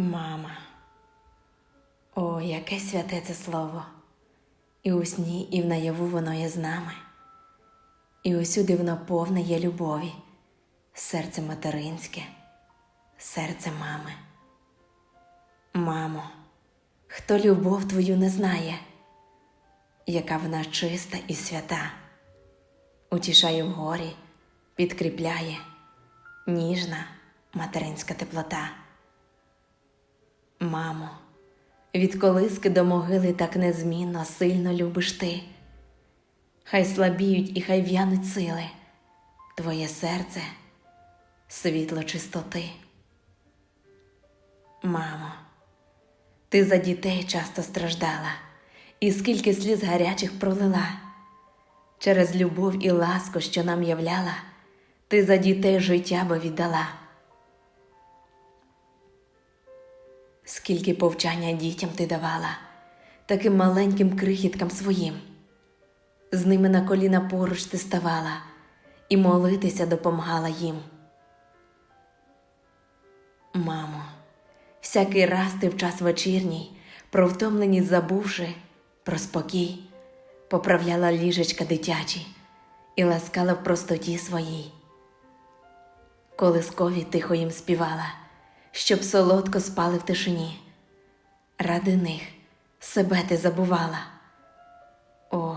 Мама. О, яке святе це слово. І у сні, і в наяву воно є з нами. І усюди воно повне є любові, серце материнське, серце мами. Мамо, хто любов твою не знає, яка вона чиста і свята, утішає в горі, підкріпляє, ніжна материнська теплота. Мамо, від колиски до могили так незмінно сильно любиш ти. Хай слабіють і хай в'януть сили, твоє серце, світло чистоти. Мамо, ти за дітей часто страждала, і скільки сліз гарячих пролила. Через любов і ласку, що нам являла, ти за дітей життя би віддала. Скільки повчання дітям ти давала, таким маленьким крихіткам своїм. З ними на коліна поруч ти ставала і молитися допомагала їм. Мамо, всякий раз ти в час вечірній, про втомленість забувши, про спокій, поправляла ліжечка дитячі і ласкала в простоті своїй. Колискові тихо їм співала, щоб солодко спали в тишині. Ради них себе ти забувала. О,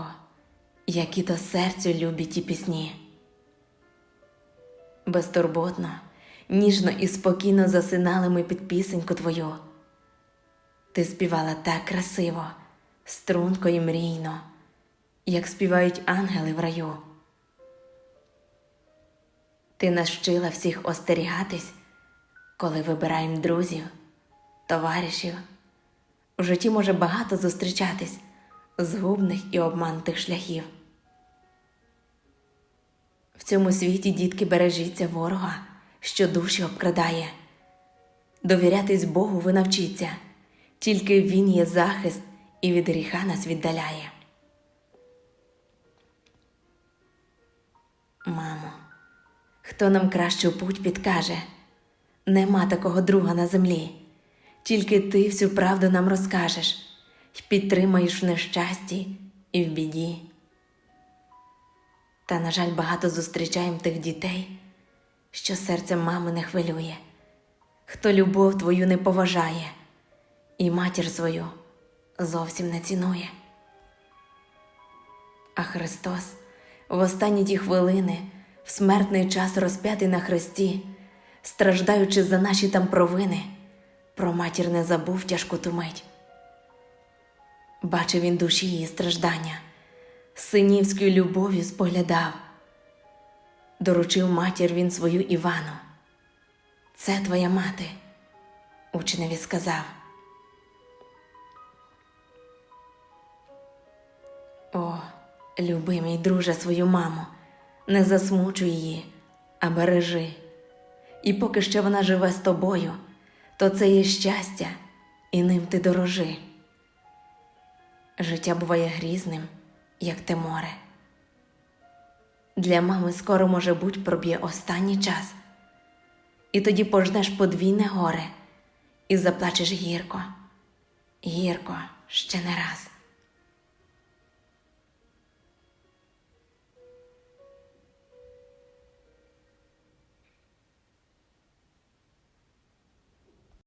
які то серцю любі ті пісні. Безтурботно, ніжно і спокійно засинали ми під пісеньку твою. Ти співала так красиво, струнко і мрійно, як співають ангели в раю. Ти нас вчила всіх остерігатись, коли вибираємо друзів, товаришів. У житті може багато зустрічатись згубних і обманутих шляхів. В цьому світі дітки бережіться ворога, що душі обкрадає. Довірятись Богу ви навчіться, тільки Він є захист і від гріха нас віддаляє. Мамо, хто нам кращу путь підкаже? Нема такого друга на землі, тільки ти всю правду нам розкажеш й підтримаєш в нещасті і в біді. Та, на жаль, багато зустрічаємо тих дітей, що серце мами не хвилює, хто любов твою не поважає і матір свою зовсім не цінує. А Христос в останні ті хвилини, в смертний час розп'ятий на хресті, страждаючи за наші там провини, про матір не забув тяжку ту мить. Бачив він душі її страждання, синівською любов'ю споглядав. Доручив матір він свою Івану. Це твоя мати, учневі сказав. О, люби мій друже свою маму, не засмучуй її, а бережи. І поки ще вона живе з тобою, то це є щастя, і ним ти дорожи. Життя буває грізним, як те море. Для мами скоро, може буть, проб'є останній час, і тоді пожнеш подвійне горе і заплачеш гірко, гірко ще не раз.